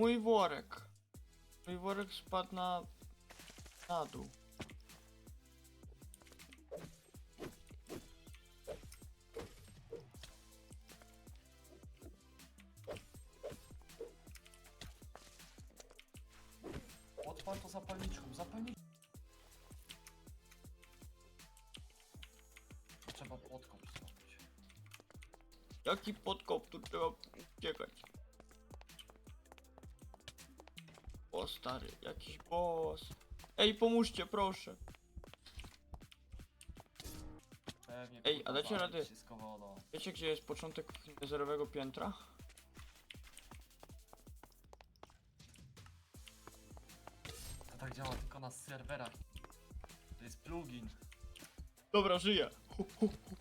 Mój worek. Mój worek spadł na... na dół. Odpal to zapalniczką, zapalniczką. Trzeba podkop zrobić. Jaki podkop, tu trzeba O stary, jakiś boss. Ej, pomóżcie, proszę. Pewnie. Ej, kurwa, a dacie radę? Wszystko wodą. Wiecie, gdzie jest początek zerowego piętra? To tak działa tylko na serwerach. To jest plugin. Dobra, żyję. Hu, hu, hu.